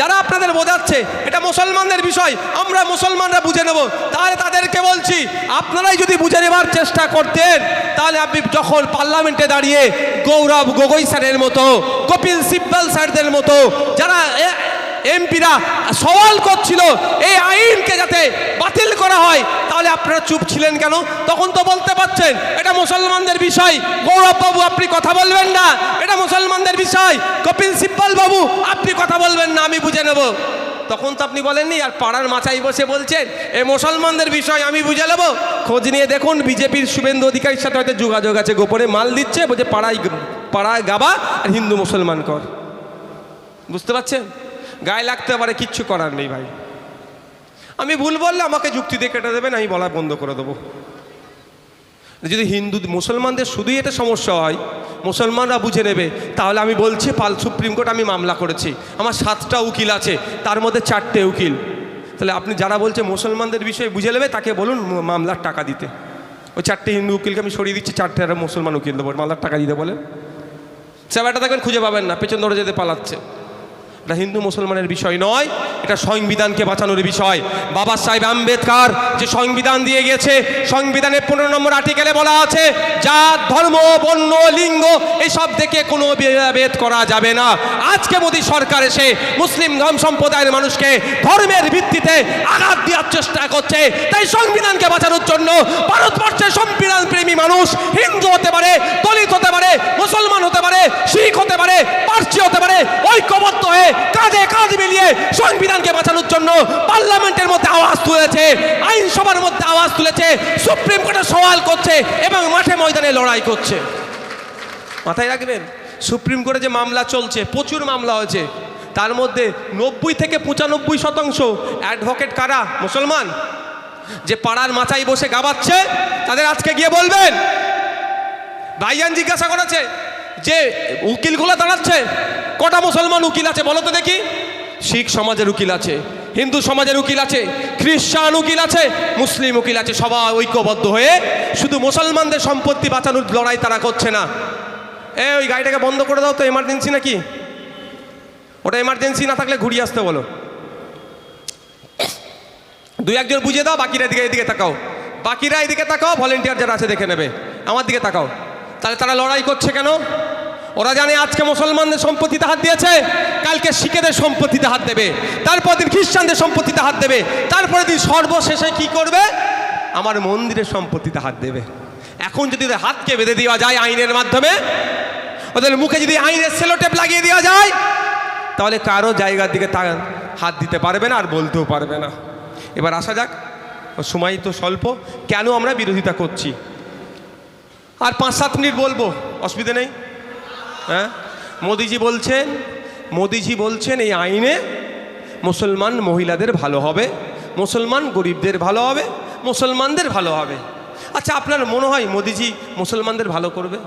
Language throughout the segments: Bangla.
যারা আপনাদের বোঝাচ্ছে, এটা মুসলমানদের বিষয়, আমরা মুসলমানরা বুঝে নেব। তাহলে তাদেরকে বলছি, আপনারাই যদি বুঝে নেবার চেষ্টা করতেন, তাহলে আপনি যখন পার্লামেন্টে দাঁড়িয়ে গৌরব গগৈ স্যারের মতো কপিল সিব্বাল স্যারদের মতো, যারা এমপিরা সওয়াল করছিল, এই আইনকে যাতে বাতিল করা আপনারা চুপ ছিলেন কেন? তখন তো বলতে পারছেন, এটা মুসলমানদের বিষয়। গৌরব বাবু, আপনি কথা বলবেন না। এটা মুসলমানদের বিষয়। কপিল সিব্বল বাবু, আপনি কথা বলবেন না, আমি বুঝে নেব। তখন তো আপনি বলেননি, আর পাড়ার মাচাই বসে বলছেন, এ মুসলমানদের বিষয়, আমি বুঝে নেব। খোঁজ নিয়ে দেখুন, বিজেপির শুভেন্দু অধিকারীর সাথে হয়তো যোগাযোগ আছে, গোপনে মাল দিচ্ছে, বলছে, পাড়ায় পাড়ায় গাবা আর হিন্দু মুসলমান কর। বুঝতে পারছেন? গায়ে লাগতে পারে, কিচ্ছু করার নেই ভাই। আমি ভুল বললে আমাকে যুক্তি দিয়ে কেটে দেবেন, আমি বলা বন্ধ করে দেবো। যদি হিন্দু, মুসলমানদের শুধুই এটা সমস্যা হয়, মুসলমানরা বুঝে নেবে, তাহলে আমি বলছি, পাল সুপ্রিম কোর্ট আমি মামলা করেছি, আমার সাতটা উকিল আছে, তার মধ্যে চারটে উকিল। তাহলে আপনি যারা বলছে মুসলমানদের বিষয়ে বুঝে নেবে, তাকে বলুন মামলার টাকা দিতে। ওই চারটে হিন্দু উকিলকে আমি সরিয়ে দিচ্ছি, চারটে আর মুসলমান উকিল দেবো, মামলার টাকা দিতে বলে সেবাটা দেখবেন খুঁজে পাবেন না, পেছন ধরে যেতে পালাচ্ছে। এটা হিন্দু মুসলমানের বিষয় নয়, এটা সংবিধানকে বাঁচানোর বিষয়। বাবা সাহেব আম্বেদকর যে সংবিধান দিয়ে গিয়েছে সংবিধানের পনেরো নম্বর আর্টিকেলে বলা আছে, জাত, ধর্ম, বর্ণ, লিঙ্গ এইসব দেখে কোনো ভেদ করা যাবে না। আজকে মোদী সরকার এসে মুসলিম ধর্ম সম্প্রদায়ের মানুষকে ধর্মের ভিত্তিতে আঘাত দেওয়ার চেষ্টা করছে। তাই সংবিধানকে বাঁচানোর জন্য ভারতবর্ষের সংবিধান প্রেমী মানুষ হিন্দু হতে পারে, দলিত হতে পারে, মুসলমান হতে পারে, শিখ হতে পারে, পার্সি হতে পারে, ঐক্যবদ্ধ হয়ে কাঁধে কাঁধ মিলিয়ে সংবিধানকে বাঁচানোর জন্য পার্লামেন্টের মধ্যে আওয়াজ তুলেছে, আইনসভার মধ্যে আওয়াজ তুলেছে, সুপ্রিম কোর্টে সওয়াল করছে এবং মাঠে ময়দানে লড়াই করছে। মাথায় রাখবেন, সুপ্রিম কোর্টে যে মামলা চলছে, প্রচুর মামলা হয়েছে, তার মধ্যে নব্বই থেকে পঁচানব্বই শতাংশ অ্যাডভোকেট কারা? মুসলমান। যে পাড়ার মাথায় বসে গাবাচ্ছে, তাদের আজকে গিয়ে বলবেন, ভাইজান জিজ্ঞাসা করেছে যে উকিলগুলো দাঁড়াচ্ছে, কটা মুসলমান উকিল আছে বলো তো দেখি। শিখ সমাজের উকিল আছে, হিন্দু সমাজের উকিল আছে, খ্রিস্টান উকিল আছে, মুসলিম উকিল আছে, সবাই ঐক্যবদ্ধ হয়ে শুধু মুসলমানদের সম্পত্তি বাঁচানোর লড়াই তারা করছে না। এ, ওই গাড়িটাকে বন্ধ করে দাও তো এমার্জেন্সি নাকি? ওটা এমার্জেন্সি না থাকলে ঘুরিয়ে আসতে বলো। দুই একজন বুঝিয়ে দাও, বাকিরা এদিকে এদিকে তাকাও। বাকিরা এদিকে তাকাও ভলেন্টিয়ার যারা আছে দেখে নেবে। আমার দিকে তাকাও। তাহলে তারা লড়াই করছে কেন? ওরা জানে আজকে মুসলমানদের সম্পত্তিতে হাত দিয়েছে, কালকে শিখেদের সম্পত্তিতে হাত দেবে, তারপর দিন খ্রিস্টানদের সম্পত্তিতে হাত দেবে তারপরে দিন সর্বশেষে কি করবে? আমার মন্দিরের সম্পত্তিতে হাত দেবে। এখন যদি ওদের হাতকে বেঁধে দেওয়া যায় আইনের মাধ্যমে, ওদের মুখে যদি আইনের সেলোটেপ লাগিয়ে দেওয়া যায়, তাহলে কারও জায়গার দিকে তা হাত দিতে পারবে না আর বলতেও পারবে না। এবার আসা যাক সময় তো স্বল্প, কেন আমরা বিরোধিতা করছি? আর পাঁচ সাত মিনিট বলব, অসুবিধা নেই। হ্যাঁ? মোদিজি বলছেন মোদিজি বলছেন এই আইনে মুসলমান মহিলাদের ভালো হবে, মুসলমান গরিবদের ভালো হবে, মুসলমানদের ভালো হবে। আচ্ছা আপনার মনে হয় মোদিজি মুসলমানদের ভালো করবে?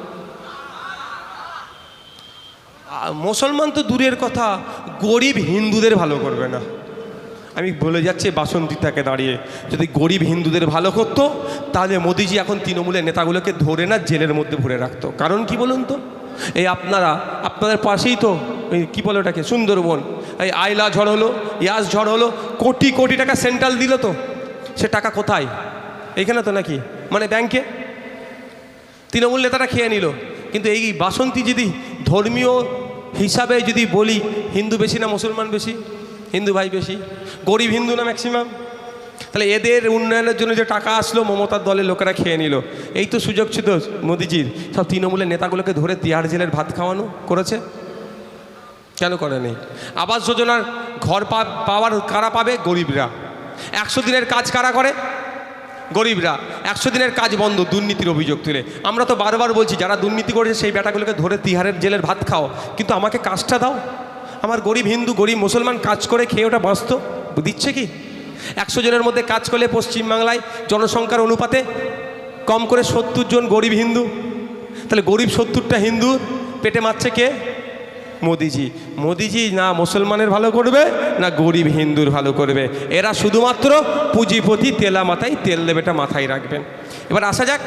মুসলমান তো দূরের কথা, গরিব হিন্দুদের ভালো করবে না। আমি বলে যাচ্ছি বাসন্তীটাকে দাঁড়িয়ে, যদি গরিব হিন্দুদের ভালো করতো, তাহলে মোদিজি এখন তৃণমূলের নেতাগুলোকে ধরে না, জেলের মধ্যে ভরে রাখতো। কারণ কি বলুন তো? এই আপনারা, আপনাদের পাশেই তো এই কী বলে ওটাকে, সুন্দরবন। এই আইলা ঝড় হলো, ইয়াস ঝড় হলো, কোটি কোটি টাকা সেন্ট্রাল দিল তো। সে টাকা কোথায়? এইখানে তো নাকি? মানে ব্যাংকে? তৃণমূল নেতারা খেয়ে নিল। কিন্তু এই বাসন্তী যদি ধর্মীয় হিসাবে যদি বলি, হিন্দু বেশি না মুসলমান বেশি? হিন্দু ভাই বেশি? গরিব হিন্দু না ম্যাক্সিমাম? তাহলে এদের উন্নয়নের জন্য যে টাকা আসলো, মমতার দলের লোকেরা খেয়ে নিল। এই তো সুযোগ ছিল মোদিজির। সব তৃণমূলের নেতাগুলোকে ধরে তিহার জেলের ভাত খাওয়ানো করেছে। কেন করেনি আবাস যোজনার ঘর পাওয়ার কারা পাবে? গরিবরা। একশো দিনের কাজ কারা করে? গরিবরা। একশো দিনের কাজ বন্ধ দুর্নীতির অভিযোগ তুলে। আমরা তো বারবার বলছি, যারা দুর্নীতি করেছে সেই বেটাগুলোকে ধরে তিহারের জেলের ভাত খাও। কিন্তু আমাকে কাজটা দাও। আমার গরিব হিন্দু, গরিব মুসলমান কাজ করে খেয়ে ওটা বাঁচত। দিচ্ছে কি? একশো জনের মধ্যে কাজ করলে পশ্চিমবাংলায় জনসংখ্যার অনুপাতে কম করে সত্তর জন গরিব হিন্দু। তাহলে গরিব সত্তরটা হিন্দু পেটে মারছে কে? মোদিজি। মোদিজি না মুসলমানের ভালো করবে, না গরিব হিন্দুর ভালো করবে। এরা শুধুমাত্র পুঁজিপতি তেলা মাথায় তেল দেবেটা মাথায় রাখবেন। এবার আসা যাক,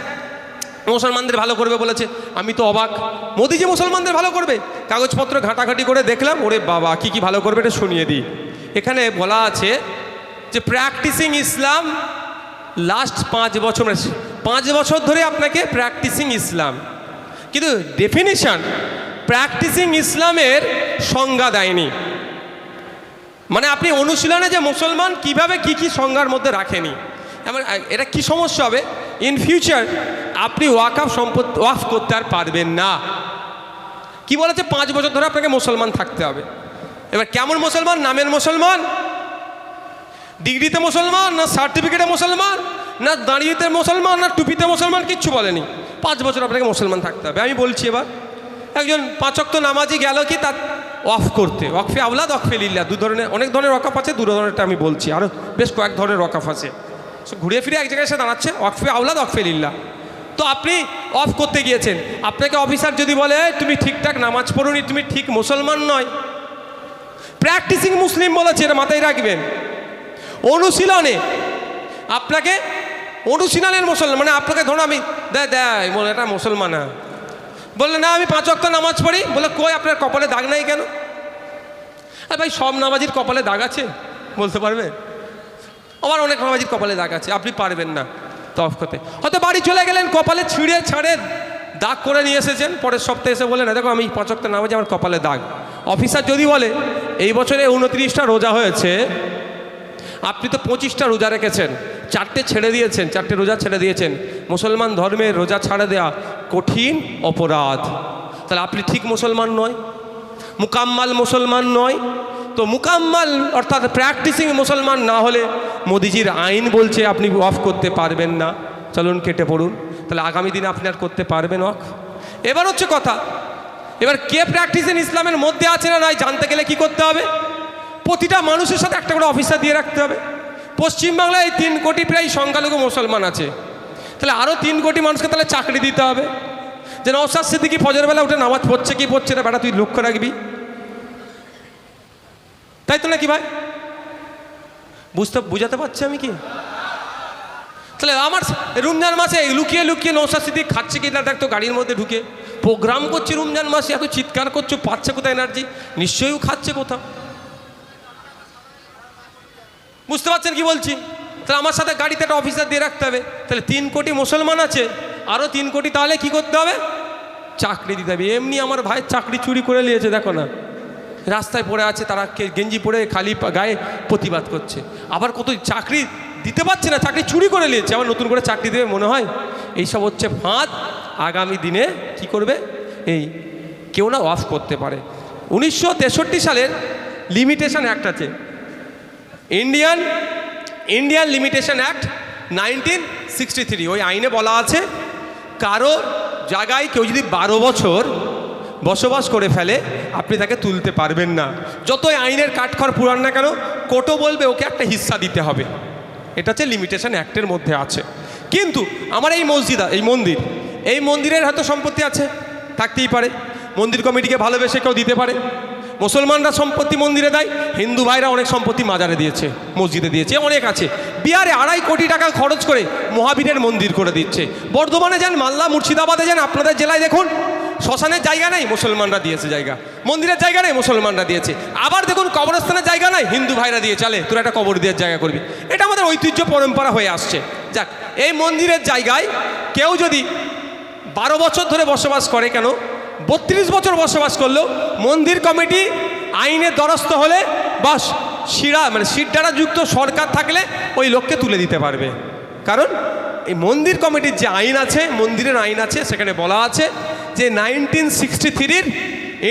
মুসলমানদের ভালো করবে বলেছে। আমি তো অবাক। মোদিজি মুসলমানদের ভালো করবে? কাগজপত্র ঘাটাঘাটি করে দেখলাম, ওরে বাবা, কি কি ভালো করবে এটা শুনিয়ে দিই। এখানে বলা আছে যে প্র্যাকটিসিং ইসলাম লাস্ট পাঁচ বছর মানে পাঁচ বছর ধরে আপনাকে প্র্যাকটিসিং ইসলাম কিন্তু ডেফিনিশন প্র্যাকটিসিং ইসলামের সংজ্ঞা দেয়নি। মানে আপনি অনুশীলনে যে মুসলমান কীভাবে কি কি সংজ্ঞার মধ্যে রাখেনি? এমন, এটা কি সমস্যা হবে? ইন ফিউচার আপনি ওয়াকআপ সম্পদ, ওয়াফ করতে আর পারবেন না। কি বলেছে? পাঁচ বছর ধরে আপনাকে মুসলমান থাকতে হবে। এবার কেমন মুসলমান? নামের মুসলমান? ডিগ্রিতে মুসলমান, না সার্টিফিকেটে মুসলমান, না দাঁড়িয়েতে মুসলমান, না টুপিতে মুসলমান, কিচ্ছু বলেনি। পাঁচ বছর আপনাকে মুসলমান থাকতে হবে। আমি বলছি এবার, একজন পাঁচক্ত নামাজি গেল কি তার অফ করতে? ওয়াকফে আওলাদ ওয়াকফে লিল্লা দু ধরনের, অনেক ধরনের রকাফ আছে, দু ধরনেরটা আমি বলছি। আরও বেশ কয়েক ধরনের রকাফ আছে। ঘুরে ফিরে এক জায়গায় এসে দাঁড়াচ্ছে, ওয়াকফে আওলাদ, ওয়াকফে লিল্লা তো আপনি অফ করতে গিয়েছেন। আপনাকে অফিসার যদি বলে তুমি ঠিকঠাক নামাজ পড়ুনি, তুমি ঠিক মুসলমান নয়। প্র্যাকটিসিং মুসলিম বলেছে, এটা মাথায় রাখবেন। অনুশীলনে। আপনাকে অনুশীলনের মুসলমান মানে আপনাকে ধরুন আমি দেয় দেয় বলে এটা মুসলমান বললে, না, আমি পাঁচ অক্ট নামাজ পড়ি। বলে, কই, আপনার কপালে দাগ নাই কেন? আর ভাই, সব নামাজির কপালে দাগ আছে। বলতে পারবে? আমার অনেক নামাজির কপালে দাগ আছে, আপনি পারবেন না তফ করতে। হয়তো বাড়ি চলে গেলেন, কপালে ছিঁড়ে ছাড়ে দাগ করে নিয়ে এসেছেন, পরের সপ্তাহে এসে বলেন দেখো, আমি পাঁচ অক্ট নামাজি আমার কপালে দাগ। অফিসার যদি বলে, এই বছরে উনত্রিশটা রোজা হয়েছে আপনি তো পঁচিশটা রোজা রেখেছেন, চারটে ছেড়ে দিয়েছেন, চারটে রোজা ছেড়ে দিয়েছেন। মুসলমান ধর্মের রোজা ছাড়ে দেওয়া কঠিন অপরাধ। তাহলে আপনি ঠিক মুসলমান নয়, মুকাম্মাল মুসলমান নয়। তো মুকাম্মাল অর্থাৎ প্র্যাকটিসিং মুসলমান না হলে মোদিজির আইন বলছে আপনি অফ করতে পারবেন না। চলুন কেটে পড়ুন। তাহলে আগামী দিনে আপনি আর করতে পারবেন অফ এবার হচ্ছে কথা, এবার কে প্র্যাকটিস ইসলামের মধ্যে আছে না নাই জানতে গেলে কি করতে হবে? প্রতিটা মানুষের সাথে একটা করে অফিসার দিয়ে রাখতে হবে। পশ্চিমবাংলায় তিন কোটি প্রায় সংখ্যালঘু মুসলমান আছে। তাহলে আরও তিন কোটি মানুষকে তাহলে চাকরি দিতে হবে। যে নওসাদ সিদ্দিকি ফজর বেলা উঠে নামাজ পড়ছে, কি পড়ছে না, বেটা তুই লক্ষ্য রাখবি। তাই তো নাকি ভাই? বুঝতে, বুঝাতে পারছি আমি কি? তাহলে আমার রমজান মাসে লুকিয়ে লুকিয়ে নৌসাদ সিদ্দিক খাচ্ছে কি না দেখতো গাড়ির মধ্যে ঢুকে। প্রোগ্রাম করছে রমজান মাসে, এত চিৎকার করছ, পাচ্ছে কোথায় এনার্জি নিশ্চয়ই খাচ্ছে কোথাও। বুঝতে পারছেন কি বলছি? তাহলে আমার সাথে গাড়িতে একটা অফিসার দিয়ে রাখতে হবে। তাহলে তিন কোটি মুসলমান আছে আরও তিন কোটি তাহলে কি করতে হবে? চাকরি দিতে হবে। এমনি আমার ভাইয়ের চাকরি চুরি করে নিয়েছে, দেখো না। রাস্তায় পড়ে আছে, তারা গেঞ্জি পরে খালি গায়ে প্রতিবাদ করছে। আবার কত চাকরি দিতে পারছে না, চাকরি চুরি করে নিয়েছে। আবার নতুন করে চাকরি দেবে মনে হয়? এইসব হচ্ছে ফাঁদ। আগামী দিনে কি করবে? এই কেউ না অফ করতে পারে। উনিশশো তেষট্টি সালের লিমিটেশন অ্যাক্ট আছে। Indian Indian limitation act nineteen sixty three ওই আইনে বলা আছে, কারও জায়গায় কেউ যদি বারো বছর বসবাস করে ফেলে, আপনি তাকে তুলতে পারবেন না। যতই আইনের কাঠখড় পুরান না কেন কোটো বলবে ওকে একটা হিস্সা দিতে হবে। এটা হচ্ছে লিমিটেশন অ্যাক্টের মধ্যে আছে। কিন্তু আমার এই মসজিদ, এই মন্দির, এই মন্দিরের হয়তো সম্পত্তি আছে, থাকতেই পারে। মন্দির কমিটিকে ভালোবেসে কেউ দিতে পারে। মুসলমানরা সম্পত্তি মন্দিরে দেয়, হিন্দু ভাইরা অনেক সম্পত্তি মাজারে দিয়েছে, মসজিদে দিয়েছে, অনেক আছে। বিহারে আড়াই কোটি টাকা খরচ করে মহাবীরের মন্দির করে দিচ্ছে। বর্ধমানে যান, মালদা, মুর্শিদাবাদে যান, আপনাদের জেলায় দেখুন, শ্মশানের জায়গা নেই, মুসলমানরা দিয়েছে জায়গা। মন্দিরের জায়গা নেই, মুসলমানরা দিয়েছে। আবার দেখুন, কবরস্থানের জায়গা নাই, হিন্দু ভাইরা দিয়ে চলে তোরা একটা কবর দেওয়ার জায়গা করবি। এটা আমাদের ঐতিহ্য পরম্পরা হয়ে আসছে। যাক, এই মন্দিরের জায়গায় কেউ যদি বারো বছর ধরে বসবাস করে কেন বত্রিশ বছর বসবাস করলেও মন্দির কমিটি আইনের দ্বারস্থ হলে বা শিরা মানে সিটডারা যুক্ত সরকার থাকলে ওই লোককে তুলে দিতে পারবে। কারণ এই মন্দির কমিটির যে আইন আছে, মন্দিরের আইন আছে, সেখানে বলা আছে যে নাইনটিন সিক্সটি থ্রির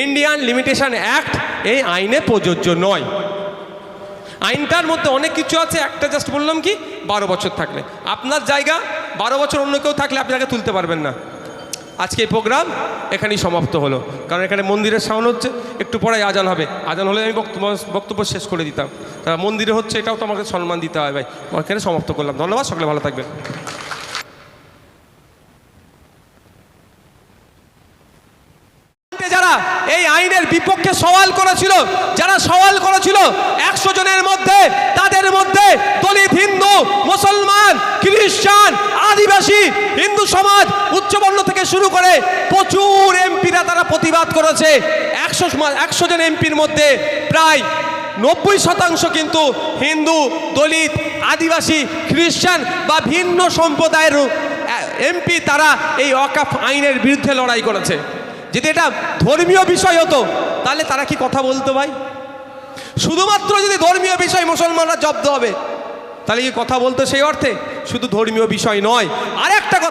ইন্ডিয়ান লিমিটেশন অ্যাক্ট এই আইনে প্রযোজ্য নয়। আইনটার মধ্যে অনেক কিছু আছে, একটা জাস্ট বললাম কি, বারো বছর থাকলে। আপনার জায়গা বারো বছর অন্য কেউ থাকলে আপনি তাকে তুলতে পারবেন না। আজকে এই প্রোগ্রাম এখানেই সমাপ্ত হলো। কারণ এখানে মন্দিরের সাউন্ড হচ্ছে, একটু পরে আজান হবে। আজান হলে আমি বক্তব্য বক্তব্য শেষ করে দিতাম। তা মন্দিরে হচ্ছে, এটাও তো আমাকে সম্মান দিতে হয় ভাই। এখানে সমাপ্ত করলাম। ধন্যবাদ, সকলে ভালো থাকবেন যারা এই বিপক্ষে সওয়াল করেছিল, যারা সওয়াল করেছিল, একশো জনের মধ্যে, তাদের মধ্যে দলিত হিন্দু, মুসলমান, খ্রিস্টান, আদিবাসী, হিন্দু সমাজ উচ্চবর্ণ থেকে শুরু করে প্রচুর এমপিরা তারা প্রতিবাদ করেছে। একশো একশো জন এমপির মধ্যে প্রায় নব্বই শতাংশ কিন্তু হিন্দু, দলিত, আদিবাসী, খ্রিস্টান বা ভিন্ন সম্প্রদায়ের এমপি তারা এই অকাফ আইনের বিরুদ্ধে লড়াই করেছে। যদি এটা ধর্মীয় বিষয় হতো তাহলে তারা কি কথা বলতো ভাই? শুধুমাত্র যদি ধর্মীয় বিষয় মুসলমানরা জব্দ হবে, তাহলে কি কথা বলতো সেই অর্থে? শুধু ধর্মীয় বিষয় নয়। আর একটা কথা